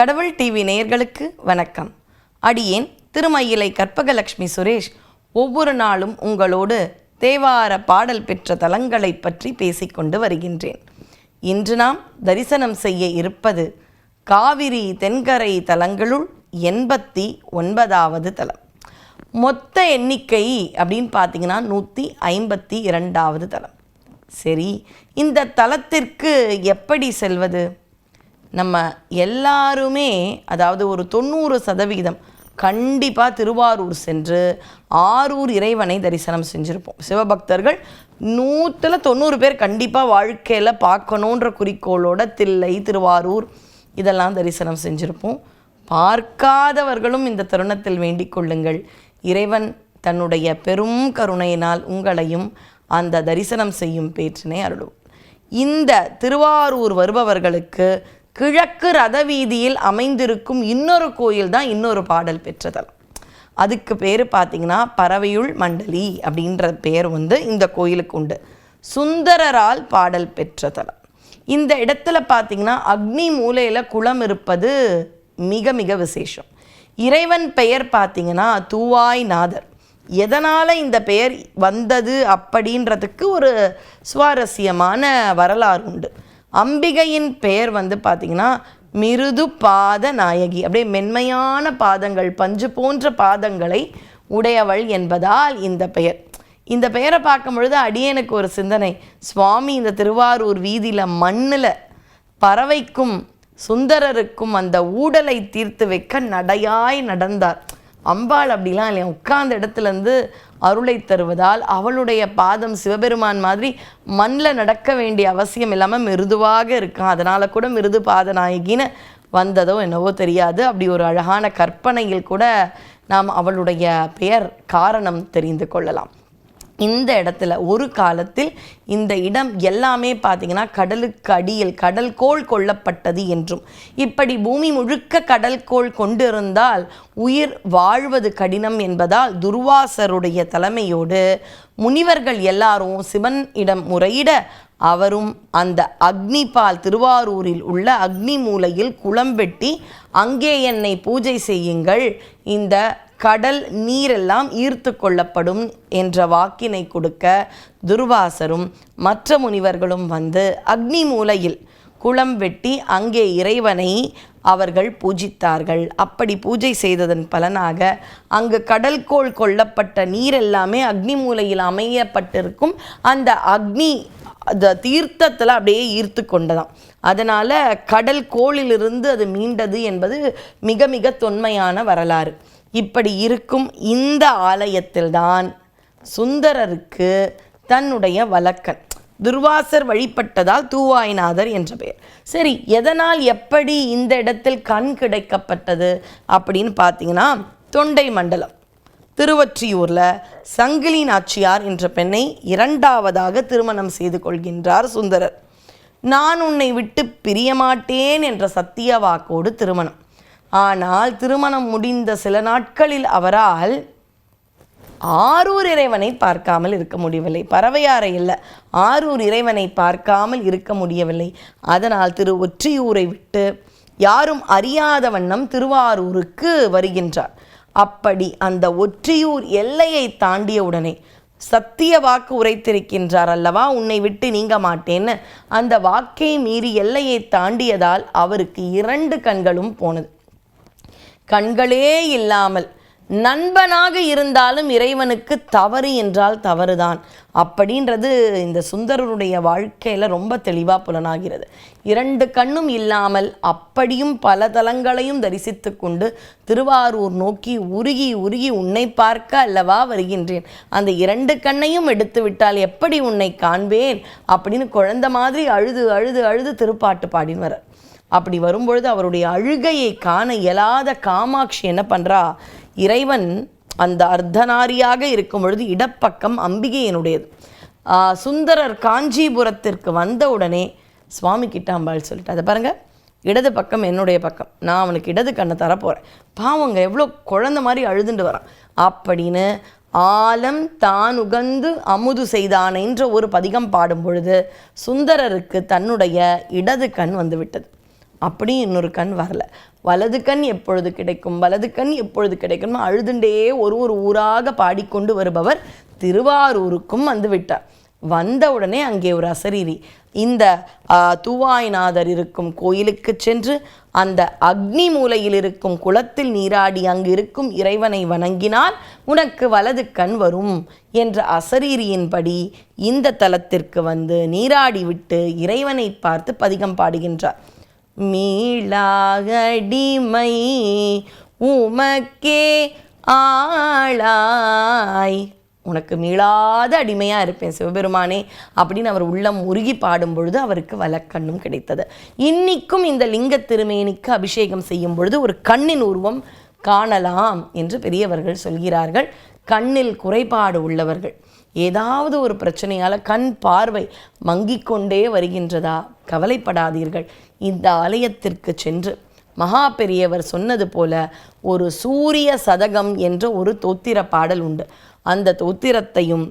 கடவுள் டிவி நேயர்களுக்கு வணக்கம். அடியேன் திருமயிலை கற்பகலட்சுமி சுரேஷ் ஒவ்வொரு நாளும் உங்களோடு தேவார பாடல் பெற்ற தலங்களை பற்றி பேசிக்கொண்டு வருகின்றேன். இன்று நாம் தரிசனம் செய்ய இருப்பது காவிரி தென்கரை தலங்களுள் எண்பத்தி ஒன்பதாவது தலம். மொத்த எண்ணிக்கை அப்படின்னு பார்த்தீங்கன்னா நூற்றி ஐம்பத்தி இரண்டாவது தலம். சரி இந்த தலத்திற்கு எப்படி செல்வது? நம்ம எல்லாருமே அதாவது ஒரு தொண்ணூறு சதவிகிதம் கண்டிப்பாக திருவாரூர் சென்று ஆரூர் இறைவனை தரிசனம் செஞ்சுருப்போம். சிவபக்தர்கள் நூற்றில் தொண்ணூறு பேர் கண்டிப்பாக வாழ்க்கையில் பார்க்கணுன்ற குறிக்கோளோட தில்லை திருவாரூர் இதெல்லாம் தரிசனம் செஞ்சுருப்போம். பார்க்காதவர்களும் இந்த தருணத்தில் வேண்டிக் கொள்ளுங்கள். இறைவன் தன்னுடைய பெரும் கருணையினால் உங்களையும் அந்த தரிசனம் செய்யும் பேற்றினை அருளும். இந்த திருவாரூர் வருபவர்களுக்கு கிழக்கு ரதவீதியில் அமைந்திருக்கும் இன்னொரு கோயில் தான் இன்னொரு பாடல் பெற்றதலம் அதுக்கு பேர் பார்த்தீங்கன்னா பறவையுள் மண்டலி அப்படின்ற பேர் வந்து இந்த கோயிலுக்கு உண்டு. சுந்தரரால் பாடல் பெற்ற தலம் இந்த இடத்துல பார்த்தீங்கன்னா அக்னி மூலையில் குளம் இருப்பது மிக மிக விசேஷம். இறைவன் பெயர் பார்த்தீங்கன்னா தூவாய் நாதர். எதனால் இந்த பெயர் வந்தது அப்படின்றதுக்கு ஒரு சுவாரஸ்யமான வரலாறு உண்டு. அம்பிகையின் பெயர் வந்து பார்த்திங்கன்னா மிருது பாத நாயகி. அப்படியே மென்மையான பாதங்கள் பஞ்சு போன்ற பாதங்களை உடையவள் என்பதால் இந்த பெயர். இந்த பெயரை பார்க்கும் பொழுது அடியனுக்கு ஒரு சிந்தனை. சுவாமி இந்த திருவாரூர் வீதியில் மண்ணில் பறவைக்கும் சுந்தரருக்கும் அந்த ஊடலை தீர்த்து வைக்க நடையாய் நடந்தார். அம்பாள் அப்படிலாம் இல்லையா? உட்கார்ந்த இடத்துலேருந்து அருளை தருவதால் அவளுடைய பாதம் சிவபெருமான் மாதிரி மண்ணில் நடக்க வேண்டிய அவசியம் இல்லாமல் மிருதுவாக இருக்கும் அதனால் கூட மிருது பாத நாயகின்னு வந்ததோ என்னவோ தெரியாது. அப்படி ஒரு அழகான கற்பனையில் கூட நாம் அவளுடைய பெயர் காரணம் தெரிந்து கொள்ளலாம். இந்த இடத்துல ஒரு காலத்தில் இந்த இடம் எல்லாமே பார்த்தீங்கன்னா கடலுக்கு அடியில் கடல் கோள் கொள்ளப்பட்டது என்றும். இப்படி பூமி முழுக்க கடல் கோள் கொண்டிருந்தால் உயிர் வாழ்வது கடினம் என்பதால் துர்வாசருடைய தலைமையோடு முனிவர்கள் எல்லாரும் சிவன் இடம் முறையிட அவரும் அந்த அக்னிபால் திருவாரூரில் உள்ள அக்னி மூலையில் குளம் வெட்டி அங்கே என்னை பூஜை செய்யுங்கள். இந்த கடல் நீரெல்லாம் ஈர்த்து கொள்ளப்படும் என்ற வாக்கினை கொடுக்க துர்வாசரும் மற்ற முனிவர்களும் வந்து அக்னி மூலையில் குளம் வெட்டி அங்கே இறைவனை அவர்கள் பூஜித்தார்கள். அப்படி பூஜை செய்ததன் பலனாக அங்கு கடல்கோள் கொல்லப்பட்ட நீர் எல்லாமே அக்னி மூலையில் அமையப்பட்டிருக்கும். அந்த அக்னி அந்த தீர்த்தத்தில் அப்படியே ஈர்த்து கொண்டதாம். அதனால் கடல் கோளிலிருந்து அது மீண்டது என்பது மிக மிக தொன்மையான வரலாறு. இப்படி இருக்கும் இந்த ஆலயத்தில்தான் சுந்தரருக்கு தன்னுடைய வழக்கன். துர்வாசர் வழிபட்டதால் தூவாய்நாதர் என்ற பெயர். சரி எதனால் எப்படி இந்த இடத்தில் கண் கிடைக்கப்பட்டது அப்படின்னு பார்த்தீங்கன்னா தொண்டை மண்டலம். திருவொற்றியூரில் சங்கிலி நாச்சியார் என்ற பெண்ணை இரண்டாவதாக திருமணம் செய்து கொள்கின்றார் சுந்தரர். நான் உன்னை விட்டு பிரியமாட்டேன் என்ற சத்திய வாக்கோடு திருமணம். ஆனால் திருமணம் முடிந்த சில நாட்களில் அவரால் ஆரூர் இறைவனை பார்க்காமல் இருக்க முடியவில்லை. பறவையாரை இல்லை ஆரூர் இறைவனை பார்க்காமல் இருக்க முடியவில்லை. அதனால் திரு ஒற்றியூரை விட்டு யாரும் அறியாத வண்ணம் திருவாரூருக்கு வருகின்றார். அப்படி அந்த ஒற்றியூர் எல்லையை தாண்டிய உடனே சத்திய வாக்கு உரைத்திருக்கின்றார் அல்லவா? உன்னை விட்டு நீங்க மாட்டேன்னு. அந்த வாக்கை மீறி எல்லையை தாண்டியதால் அவருக்கு இரண்டு கண்களும் போனது. கண்களே இல்லாமல் நண்பனாக இருந்தாலும் இறைவனுக்கு தவறு என்றால் தவறுதான். அப்படின்றது இந்த சுந்தரருடைய வாழ்க்கையில் ரொம்ப தெளிவாக புலனாகிறது. இரண்டு கண்ணும் இல்லாமல் அப்படியும் பல தலங்களையும் தரிசித்து கொண்டு திருவாரூர் நோக்கி உருகி உருகி உன்னை பார்க்க அல்லவா வருகின்றேன். அந்த இரண்டு கண்ணையும் எடுத்து விட்டால் எப்படி உன்னை காண்பேன்? அப்படின்னு குழந்தை மாதிரி அழுது அழுது அழுது திருப்பாட்டு பாடின்னு வர அப்படி வரும்பொழுது அவருடைய அழுகையை காண இயலாத காமாட்சி என்ன பண்ணுறா இறைவன் அந்த அர்த்தநாரியாக இருக்கும் பொழுது இடப்பக்கம் அம்பிகையினுடையது சுந்தரர் காஞ்சிபுரத்திற்கு வந்த உடனே சுவாமி கிட்ட அம்பாள் சொல்லிட்டு அதை பாருங்கள் இடது பக்கம் என்னுடைய பக்கம். நான் அவனுக்கு இடது கண்ணை தரப்போகிறேன் பாவங்க எவ்வளோ குழந்த மாதிரி அழுதுண்டு வரான். அப்படின்னு ஆலம் தான் உகந்து அமுது செய்தானேன்ற ஒரு பதிகம் பாடும் பொழுது சுந்தரருக்கு தன்னுடைய இடது கண் வந்து அப்படி அப்படியும் இன்னொரு கண் வரல. வலது கண் எப்பொழுது கிடைக்கும்? வலது கண் எப்பொழுது கிடைக்கும் அழுதுண்டே ஒரு ஒரு ஊராக பாடிக்கொண்டு வருபவர் திருவாரூருக்கும் வந்து விட்டார். வந்த உடனே அங்கே ஒரு அசரீரி இந்த துவாய்நாதர் தூவாய்நாதர் இருக்கும் கோயிலுக்கு சென்று அந்த அக்னி மூலையில் இருக்கும் குளத்தில் நீராடி அங்கு இருக்கும் இறைவனை வணங்கினால் உனக்கு வலது கண் வரும் என்ற அசரீரியின்படி இந்த தலத்திற்கு வந்து நீராடி விட்டு இறைவனை பார்த்து பதிகம் பாடுகின்றார். மீளாகடிமை உமக்கே ஆளாய். உனக்கு மீளாத அடிமையாக இருப்பேன் சிவபெருமானே அப்படின்னு அவர் உள்ளம் உருகி பாடும் பொழுது அவருக்கு வலக்கண்ணும் கிடைத்தது. இன்னிக்கும் இந்த லிங்க திருமேனிக்கு அபிஷேகம் செய்யும் பொழுது ஒரு கண்ணின் உருவம் காணலாம் என்று பெரியவர்கள் சொல்கிறார்கள். கண்ணில் குறைபாடு உள்ளவர்கள். ஏதாவது ஒரு பிரச்சனையால் கண் பார்வை மங்கிக் கொண்டே வருகின்றதா? கவலைப்படாதீர்கள். இந்த ஆலயத்திற்கு சென்று மகா பெரியவர் சொன்னது போல ஒரு சூரிய சதகம் என்ற ஒரு தோத்திர பாடல் உண்டு. அந்த தோத்திரத்தையும்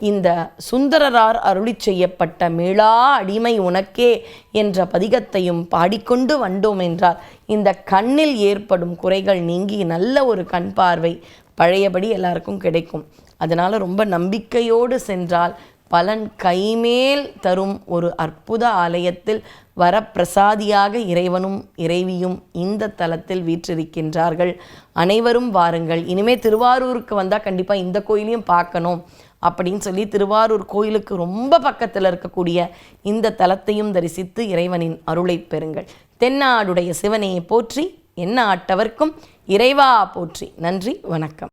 இந்த சுந்தரரார் அருளி செய்யப்பட்ட மீளா அடிமை உனக்கே என்ற பதிகத்தையும் பாடிக்கொண்டு வந்தோம் என்றால் இந்த கண்ணில் ஏற்படும் குறைகள் நீங்கி நல்ல ஒரு கண் பார்வை பழையபடி எல்லாருக்கும் கிடைக்கும். அதனால் ரொம்ப நம்பிக்கையோடு சென்றால் பலன் கைமேல் தரும் ஒரு அற்புத ஆலயத்தில் வரப்பிரசாதியாக இறைவனும் இறைவியும் இந்த தலத்தில் வீற்றிருக்கின்றார்கள். அனைவரும் வாருங்கள். இனிமே திருவாரூருக்கு வந்தால் கண்டிப்பாக இந்த கோயிலையும் பார்க்கணும். அப்படின்னு சொல்லி திருவாரூர் கோயிலுக்கு ரொம்ப பக்கத்தில் இருக்கக்கூடிய இந்த தலத்தையும் தரிசித்து இறைவனின் அருளை பெறுங்கள். தென்னாடுடைய சிவனையை போற்றி என்ன ஆட்டவர்க்கும் இறைவா போற்றி. நன்றி வணக்கம்.